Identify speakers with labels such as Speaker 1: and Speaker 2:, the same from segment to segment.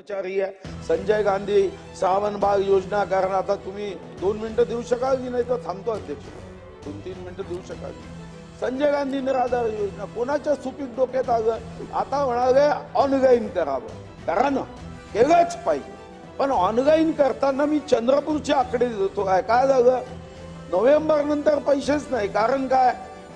Speaker 1: कर्मचारी आहे. संजय गांधी सावनबाग योजना कारण आता तुम्ही दोन मिनिटं देऊ शकाल की नाही? तर थांबतो अध्यक्ष. दोन तीन मिनिटं देऊ शकाल. संजय गांधी निराधार योजना. कोणाच्या सुपीक डोक्यात आलं आता म्हणाले ऑनलाईन करावं. करा ना केलंच पाहिजे. पण ऑनलाईन करताना मी चंद्रपूरचे आकडे देतो. काय काय झालं? नोव्हेंबर नंतर पैसेच नाही. कारण काय?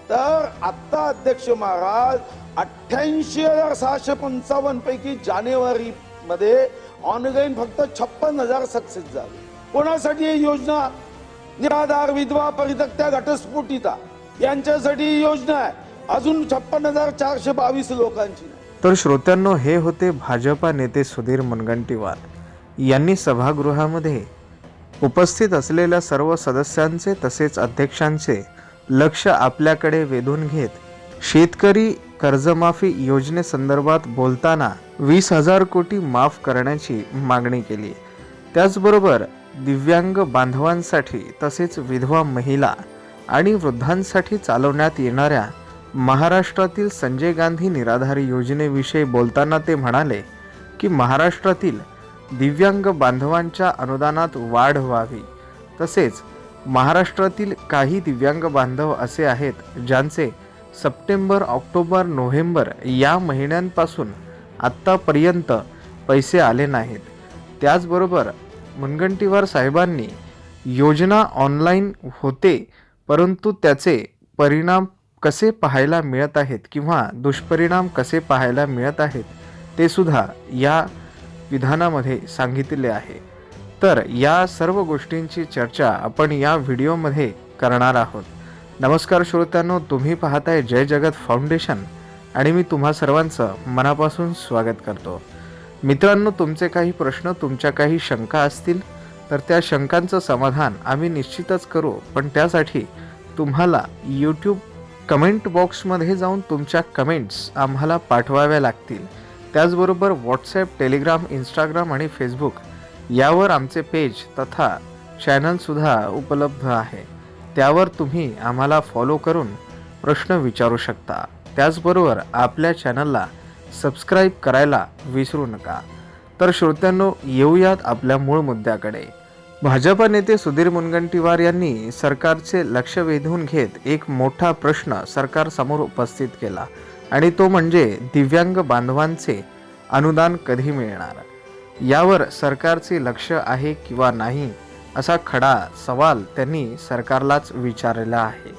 Speaker 1: तर आत्ता अध्यक्ष महाराज अठ्ठ्याऐंशी हजार सहाशे पंचावन्न पैकी जानेवारी मध्ये ऑनलाईन फक्त छप्पन हजार सक्सेस झाले. कोणासाठी ही योजना? निराधार विधवा परित्यक्त्या घटस्फोटिता. यांच्यासाठी ही योजना आहे. अजून छप्पन हजार चारशे बावीस लोकांची
Speaker 2: तर श्रोत्यांनो हे होते भाजपा नेते सुधीर मुनगंटीवार. यांनी सभागृहामध्ये उपस्थित असलेल्या सर्व सदस्यांचे तसेच अध्यक्षांचे लक्ष आपल्याकडे वेधून घेत शेतकरी कर्जमाफी योजनेसंदर्भात बोलताना वीस हजार कोटी माफ करण्याची मागणी केली. त्याचबरोबर दिव्यांग बांधवांसाठी तसेच विधवा महिला आणि वृद्धांसाठी चालवण्यात येणाऱ्या महाराष्ट्रातील संजय गांधी निराधार योजनेविषयी बोलताना ते म्हणाले की महाराष्ट्रातील दिव्यांग बांधवांच्या अनुदानात वाढ व्हावी. तसेच महाराष्ट्रातील काही दिव्यांग बांधव असे आहेत ज्यांचे सप्टेंबर ऑक्टोबर नोव्हेंबर या महिन्यांपासून आत्तापर्यंत पैसे आले नाहीत. त्याचबरोबर मुनगंटीवार साहेबांनी योजना ऑनलाईन होते परंतु त्याचे परिणाम कसे पाहायला मिळत आहेत किंवा दुष्परिणाम कसे पाहायला मिळत आहेत ते सुद्धा या विधानामध्ये सांगितले आहे. तर या सर्व गोष्टींची चर्चा आपण या व्हिडिओमध्ये करणार आहोत. नमस्कार श्रोत्यांनो तुम्ही पाहताय जय जगत फाउंडेशन आणि मी तुम्हा सर्वांचं मनापासून स्वागत करतो. मित्रांनो तुमचे काही प्रश्न तुमच्या काही शंका असतील तर त्या शंकांचं समाधान आम्ही निश्चितच करू. पण त्यासाठी तुम्हाला यूट्यूब कमेंट बॉक्समध्ये जाऊन तुमच्या कमेंट्स आम्हाला पाठवाव्या लागतील. त्याचबरोबर व्हॉट्सॲप टेलिग्राम इंस्टाग्राम आणि फेसबुक यावर आमचे पेज तथा चॅनलसुद्धा उपलब्ध आहे. त्यावर तुम्ही आम्हाला फॉलो करून प्रश्न विचारू शकता. त्याचबरोबर आपल्या चॅनलला सबस्क्राईब करायला विसरू नका. तर श्रोत्यांनो येऊयात आपल्या मूळ मुद्द्याकडे. भाजपा नेते सुधीर मुनगंटीवार यांनी सरकारचे लक्ष वेधून घेत एक मोठा प्रश्न सरकारसमोर उपस्थित केला आणि तो म्हणजे दिव्यांग बांधवांचे अनुदान कधी मिळणार? यावर सरकारचे लक्ष आहे किंवा नाही? असा खडा सवाल त्यांनी सरकारलाच विचारलेला आहे.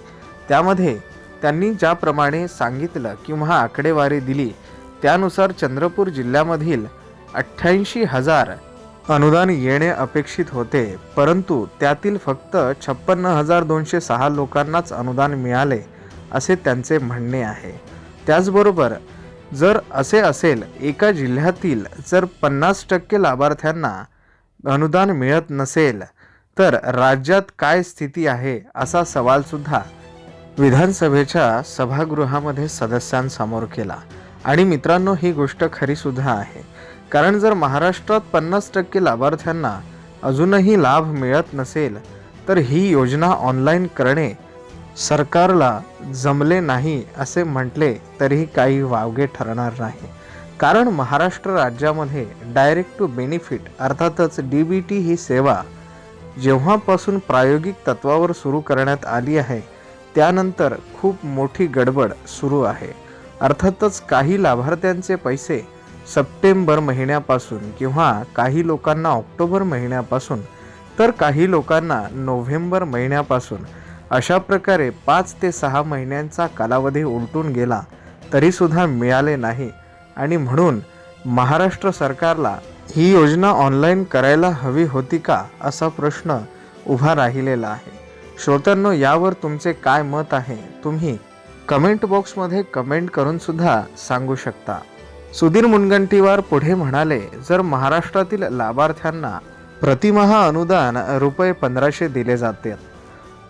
Speaker 2: त्यामध्ये त्यांनी ज्याप्रमाणे सांगितलं किंवा आकडेवारी दिली त्यानुसार चंद्रपूर जिल्ह्यामधील अठ्ठ्याऐंशी हजार अनुदान येणे अपेक्षित होते परंतु त्यातील फक्त छप्पन्न हजार दोनशे सहा लोकांनाच अनुदान मिळाले असे त्यांचे म्हणणे आहे. त्याचबरोबर जर असे असेल एका जिल्ह्यातील जर पन्नास टक्के लाभार्थ्यांना अनुदान मिळत नसेल तर राज्यात काय स्थिती आहे असा सवालसुद्धा विधानसभेच्या सभागृहामध्ये सदस्यांसमोर केला. आणि मित्रांनो ही गोष्ट खरीसुद्धा आहे. कारण जर महाराष्ट्रात पन्नास टक्के लाभार्थ्यांना अजूनही लाभ मिळत नसेल तर ही योजना ऑनलाईन करणे सरकारला जमले नाही असे म्हटले तरीही काही वावगे ठरणार नाही. कारण महाराष्ट्र राज्यामध्ये डायरेक्ट टू बेनिफिट अर्थातच डी बी टी ही सेवा जेव्हापासून प्रायोगिक तत्वावर सुरू करण्यात आली आहे त्यानंतर खूप मोठी गडबड सुरू आहे. अर्थातच काही लाभार्थ्यांचे पैसे सप्टेंबर महिन्यापासून किंवा काही लोकांना ऑक्टोबर महिन्यापासून तर काही लोकांना नोव्हेंबर महिन्यापासून अशा प्रकारे पाच ते सहा महिन्यांचा कालावधी उलटून गेला तरीसुद्धा मिळाले नाही. आणि म्हणून महाराष्ट्र सरकारला ही योजना ऑनलाईन करायला हवी होती का असा प्रश्न उभा राहिलेला आहे. श्रोत्यांनो यावर तुमचे काय मत आहे तुम्ही कमेंट बॉक्समध्ये कमेंट करून सुद्धा सांगू शकता. सुधीर मुनगंटीवार पुढे म्हणाले जर महाराष्ट्रातील लाभार्थ्यांना प्रतिमहा अनुदान रुपये पंधराशे दिले जाते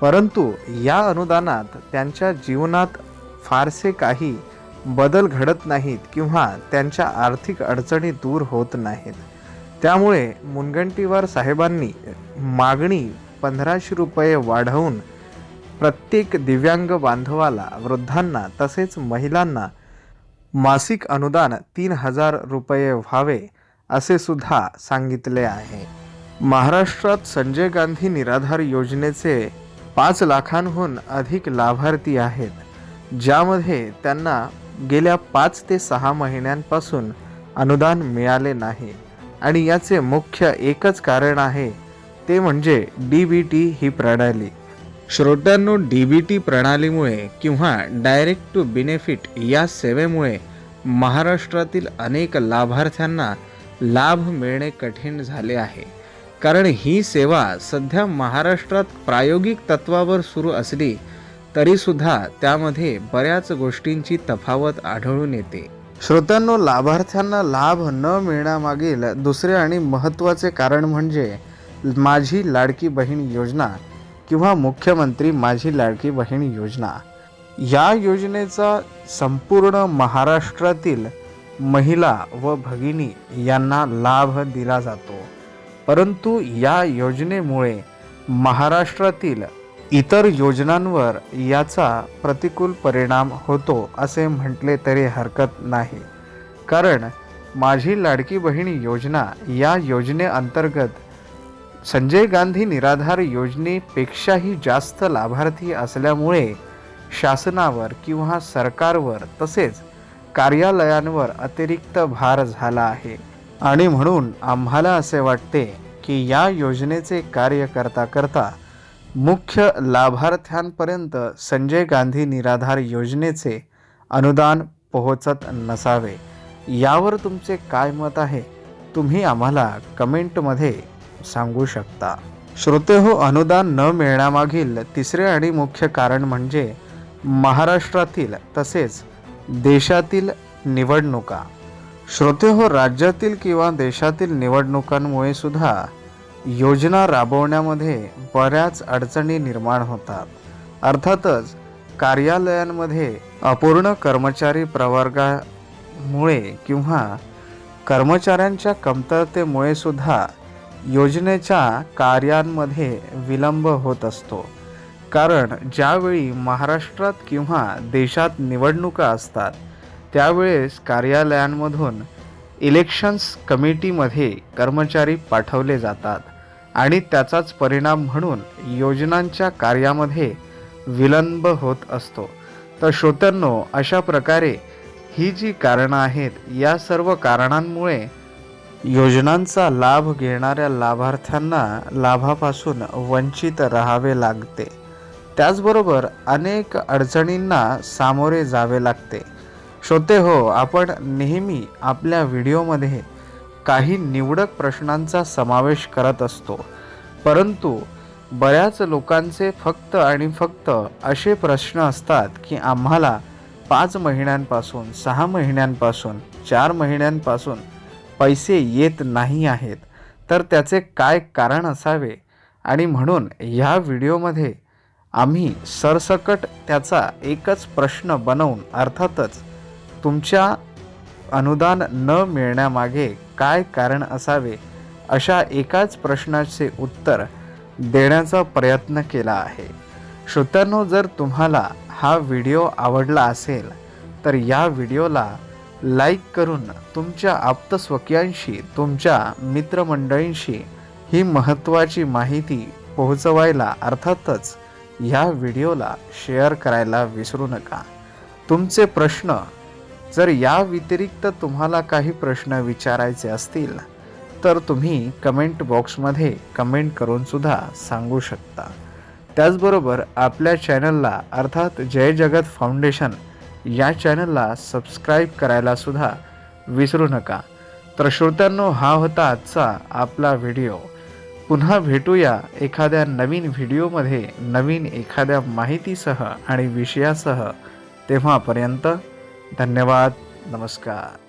Speaker 2: परंतु या अनुदानात त्यांच्या जीवनात फारसे काही बदल घडत नाहीत किंवा त्यांच्या आर्थिक अडचणी दूर होत नाहीत. त्यामुळे मुनगंटीवार साहेबांनी मागणी पंधराशे रुपये वाढवून प्रत्येक दिव्यांग बांधवाला वृद्धांना तसेच महिलांना मासिक अनुदान तीन हजार रुपये व्हावे असे सुद्धा सांगितले आहे. महाराष्ट्रात संजय गांधी निराधार योजनेचे पाच लाखांहून अधिक लाभार्थी आहेत ज्यामध्ये त्यांना गेल्या पाच ते सहा महिन्यांपासून अनुदान मिळाले नाही. आणि याचे मुख्य एकच कारण आहे ते म्हणजे डी बी टी ही प्रणाली. श्रोत्यांनो डी बी टी प्रणालीमुळे किंवा डायरेक्ट टू बेनिफिट या सेवेमुळे महाराष्ट्रातील अनेक लाभार्थ्यांना लाभ मिळणे कठीण झाले आहे. कारण ही सेवा सध्या महाराष्ट्रात प्रायोगिक तत्वावर सुरू असली तरीसुद्धा त्यामध्ये बऱ्याच गोष्टींची तफावत आढळून येते. श्रोत्यांनो लाभार्थ्यांना लाभ न मिळण्यामागील दुसरे आणि महत्त्वाचे कारण म्हणजे माझी लाडकी बहीण योजना किंवा मुख्यमंत्री माझी लाडकी बहीण योजना. या योजनेचा संपूर्ण महाराष्ट्रातील महिला व भगिनी यांना लाभ दिला जातो. परंतु या योजनेमुळे महाराष्ट्रातील इतर योजनांवर याचा प्रतिकूल परिणाम होतो असे म्हटले तरी हरकत नाही. कारण माझी लाडकी बहीण योजना या योजनेअंतर्गत संजय गांधी निराधार योजनेपेक्षाही जास्त लाभार्थी असल्यामुळे शासनावर किंवा सरकारवर तसेच कार्यालयांवर अतिरिक्त भार झाला आहे. आणि म्हणून आम्हाला असे वाटते की या योजनेचे कार्य करता करता मुख्य लाभार्थ्यांपर्यंत संजय गांधी निराधार योजनेचे अनुदान पोहोचत नसावे. यावर तुमचे काय मत आहे? तुम्ही आम्हाला कमेंटमध्ये सांगू शकता. श्रोते हो अनुदान न मिळण्यामागील तिसरे आणि मुख्य कारण म्हणजे महाराष्ट्रातील तसेच देशातील निवडणुका. श्रोते हो राज्यातील किंवा देशातील निवडणुकांमुळे सुद्धा योजना राबवण्यामध्ये बऱ्याच अडचणी निर्माण होतात. अर्थातच कार्यालयांमध्ये अपूर्ण कर्मचारी प्रवर्गामुळे किंवा कर्मचाऱ्यांच्या कमतरतेमुळे सुद्धा योजनेच्या कार्यांमध्ये विलंब होत असतो. कारण ज्यावेळी महाराष्ट्रात किंवा देशात निवडणुका असतात त्यावेळेस कार्यालयांमधून इलेक्शन्स कमिटीमध्ये कर्मचारी पाठवले जातात. आणि त्याचाच परिणाम म्हणून योजनांच्या कार्यामध्ये विलंब होत असतो. तर श्रोत्यांनो अशा प्रकारे ही जी कारणं आहेत या सर्व कारणांमुळे योजनांचा लाभ घेणाऱ्या लाभार्थ्यांना लाभापासून वंचित राहावे लागते. त्याचबरोबर अनेक अडचणींना सामोरे जावे लागते. श्रोते हो आपण नेहमी आपल्या व्हिडिओमध्ये काही निवडक प्रश्नांचा समावेश करत असतो. परंतु बऱ्याच लोकांचे फक्त आणि फक्त असे प्रश्न असतात की आम्हाला पाच महिन्यांपासून सहा महिन्यांपासून चार महिन्यांपासून पैसे येत नाही आहेत. तर त्याचे काय कारण असावे? आणि म्हणून ह्या व्हिडिओमध्ये आम्ही सरसकट त्याचा एकच प्रश्न बनवून अर्थातच तुमच्या अनुदान न मिळण्यामागे काय कारण असावे अशा एकाच प्रश्नाचे उत्तर देण्याचा प्रयत्न केला आहे. श्रोत्यांनो जर तुम्हाला हा व्हिडिओ आवडला असेल तर या व्हिडिओला लाईक करून तुमच्या आप्तस्वकीयांशी तुमच्या मित्रमंडळींशी ही महत्त्वाची माहिती पोहोचवायला अर्थातच ह्या व्हिडिओला शेअर करायला विसरू नका. तुमचे प्रश्न जर या व्यतिरिक्त तुम्हाला काही प्रश्न विचारायचे असतील तर तुम्ही कमेंट बॉक्समध्ये कमेंट करूनसुद्धा सांगू शकता. त्याचबरोबर आपल्या चॅनलला अर्थात जय जगत फाउंडेशन या चॅनलला सबस्क्राईब करायलासुद्धा विसरू नका. तर श्रोत्यांनो हा होता आजचा आपला व्हिडिओ. पुन्हा भेटूया एखाद्या नवीन व्हिडिओमध्ये नवीन एखाद्या माहितीसह आणि विषयासह तेव्हापर्यंत धन्यवाद नमस्कार.